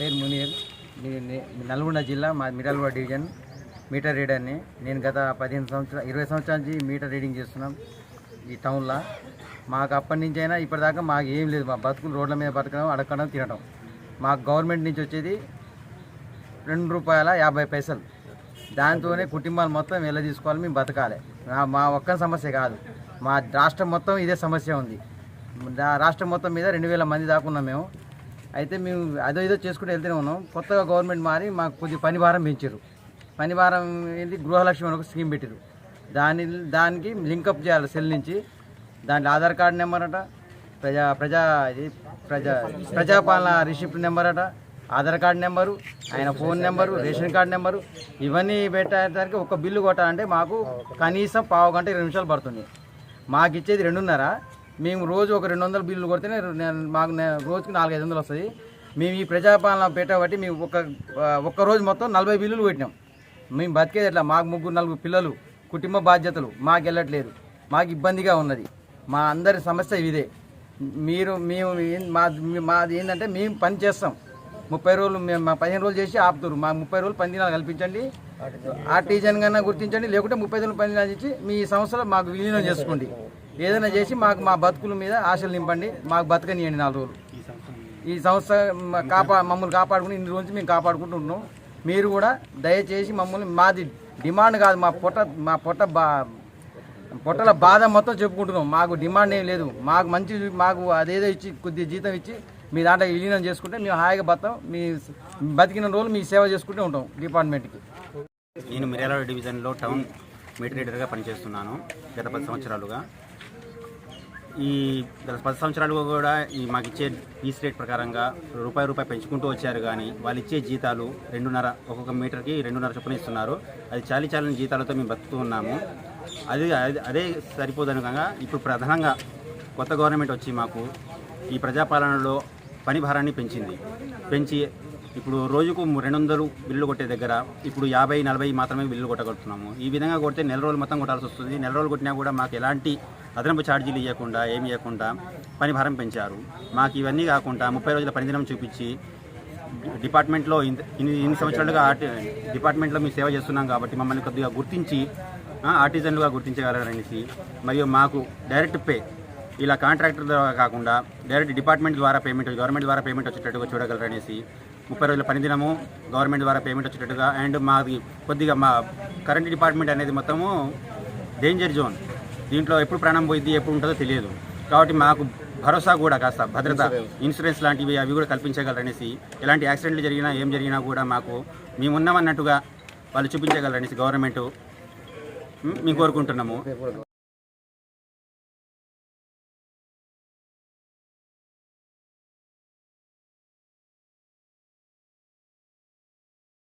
పేరు మునీర్. నల్గొండ జిల్లా మా మిడల్వాడ డివిజన్ మీటర్ రీడర్ని. నేను గత పదిహేను సంవత్సరాలు ఇరవై సంవత్సరాల నుంచి మీటర్ రీడింగ్ చేస్తున్నాం ఈ టౌన్లో. మాకు అప్పటి నుంచి అయినా ఇప్పటిదాకా మాకు ఏం లేదు. మా బతుకులు రోడ్ల మీద బతకడం అడగడం తినడం. మాకు గవర్నమెంట్ నుంచి వచ్చేది రెండు రూపాయల యాభై పైసలు. దాంతోనే కుటుంబాలు మొత్తం వెళ్ళ తీసుకోవాలి మేము బతకాలి. నా- మా ఒక్క సమస్య కాదు. మా రాష్ట్రం మొత్తం ఇదే సమస్య ఉంది. దా- రాష్ట్రం మొత్తం మీద రెండు వేల మంది దాకున్నాం మేము. అయితే మేము అదో ఇదో చేసుకుంటూ వెళ్తూనే ఉన్నాం. కొత్తగా గవర్నమెంట్ మారి మాకు కొద్ది పని భారం పెంచారు. పని భారం ఏంటి గృహలక్ష్మి అని ఒక స్కీమ్ పెట్టారు. దాని దానికి లింకప్ చేయాలి సెల్ నుంచి. దాంట్లో ఆధార్ కార్డు నెంబర్ అట ప్రజా ప్రజా ఇది ప్రజా ప్రజాపాలన రిసిప్ట్ నెంబర్ అట ఆధార్ కార్డు నెంబరు ఆయన phone number ration card number ఇవన్నీ పెట్టడానికి ఒక బిల్లు కొట్టాలంటే మాకు కనీసం పావు గంట ఇరవై నిమిషాలు పడుతుంది. మాకు ఇచ్చేది రెండున్నర. మేము రోజు ఒక రెండు వందల బిల్లు కొడితేనే నేను- మాకు రోజుకి నాలుగైదు వందలు వస్తుంది. మేము ఈ ప్రజాపాలన పెట్టబట్టి మేము ఒక ఒక్క రోజు మొత్తం నలభై బిల్లులు పెట్టినాం మేము బతికేది ఎట్లా? మాకు ముగ్గురు నలుగురు పిల్లలు కుటుంబ బాధ్యతలు మాకు వెళ్ళట్లేదు. మాకు ఇబ్బందిగా ఉన్నది. మా అందరి సమస్య ఇదే. మీరు మేము మా మాది ఏంటంటే మేము పని చేస్తాం. ముప్పై రోజులు మేము మా పదిహేను రోజులు చేసి ఆపుతారు. మా ముప్పై రోజులు పని దినాలు కల్పించండి. ఆర్టీజన్ కన్నా గుర్తించండి. లేకుంటే ముప్పై రోజులు పని దినాలు మీ సంస్థలో మాకు విలీనం చేసుకోండి. ఏదైనా చేసి మాకు మా బతుకుల మీద ఆశలు నింపండి. మాకు బతకనియండి నాలుగు రోజులు. ఈ సంస్థ కాపా మమ్మల్ని కాపాడుకుని ఇన్ని రోజులు మేము కాపాడుకుంటున్నాం. మీరు కూడా దయచేసి మమ్మల్ని మాది డిమాండ్ కాదు మా పొట్ట మా పొట్ట బా పొట్టల బాధ మొత్తం చెప్పుకుంటున్నాం. మాకు డిమాండ్ ఏం లేదు. మాకు మంచి మాకు అదేదో ఇచ్చి కొద్ది జీతం ఇచ్చి మీ దాంట్లో విలీనం చేసుకుంటే మేము హాయిగా బతాం. మీ బతికిన రోజులు మీ సేవ చేసుకుంటూ ఉంటాం డిపార్ట్మెంట్కి. నేను మిర్యాల డివిజన్లో టౌన్ మీటర్ పనిచేస్తున్నాను గత పది సంవత్సరాలుగా. ఈ గత పది సంవత్సరాలుగా కూడా ఈ మాకు ఇచ్చే పీస్ రేట్ ప్రకారంగా రూపాయి రూపాయి పెంచుకుంటూ వచ్చారు కానీ వాళ్ళు ఇచ్చే జీతాలు రెండున్నర ఒక్కొక్క మీటర్కి రెండున్నర చొప్పున ఇస్తున్నారు. అది చాలి చాలని జీతాలతో మేము బతుకుతూ ఉన్నాము. అది అదే అదే సరిపోదనగా ఇప్పుడు ప్రధానంగా కొత్త గవర్నమెంట్ వచ్చి మాకు ఈ ప్రజాపాలనలో పని భారాన్ని పెంచింది. పెంచి ఇప్పుడు రోజుకు రెండు వందలు బిల్లు కొట్టే దగ్గర ఇప్పుడు యాభై నలభై మాత్రమే బిల్లు కొట్టగలుగుతున్నాము. ఈ విధంగా కొడితే నెల రోజులు మొత్తం కొట్టాల్సి వస్తుంది. నెల రోజులు కొట్టినా కూడా మాకు ఎలాంటి అదనపు ఛార్జీలు ఇవ్వకుండా ఏమి ఇవ్వకుండా పని భారం పెంచారు. మాకు ఇవన్నీ కాకుండా ముప్పై రోజుల పనిదినం చూపించి డిపార్ట్మెంట్లో ఇన్ని ఇన్ని సంవత్సరాలుగా ఆర్టి డిపార్ట్మెంట్లో మేము సేవ చేస్తున్నాం కాబట్టి మమ్మల్ని కొద్దిగా గుర్తించి ఆర్టిజన్లుగా గుర్తించగలరనేసి మరియు మాకు డైరెక్ట్ పే ఇలా కాంట్రాక్టర్ ద్వారా కాకుండా డైరెక్ట్ డిపార్ట్మెంట్ ద్వారా పేమెంట్ గవర్నమెంట్ ద్వారా పేమెంట్ వచ్చేటట్టుగా చూడగలరనేసి ముప్పై రోజుల పనిదినము గవర్నమెంట్ ద్వారా పేమెంట్ వచ్చేటట్టుగా అండ్ మాది కొద్దిగా మా కరెంట్ డిపార్ట్మెంట్ అనేది మొత్తము డేంజర్ జోన్. దీంట్లో ఎప్పుడు ప్రాణం పోయింది ఎప్పుడు ఉంటుందో తెలియదు. కాబట్టి మాకు భరోసా కూడా కాస్త భద్రత ఇన్సూరెన్స్. లాంటివి అవి కూడా కల్పించగలరనేసి ఎలాంటి యాక్సిడెంట్లు జరిగినా ఏం జరిగినా కూడా మాకు మేము ఉన్నామన్నట్టుగా వాళ్ళు చూపించగలరనేసి గవర్నమెంట్ మేము కోరుకుంటున్నాము.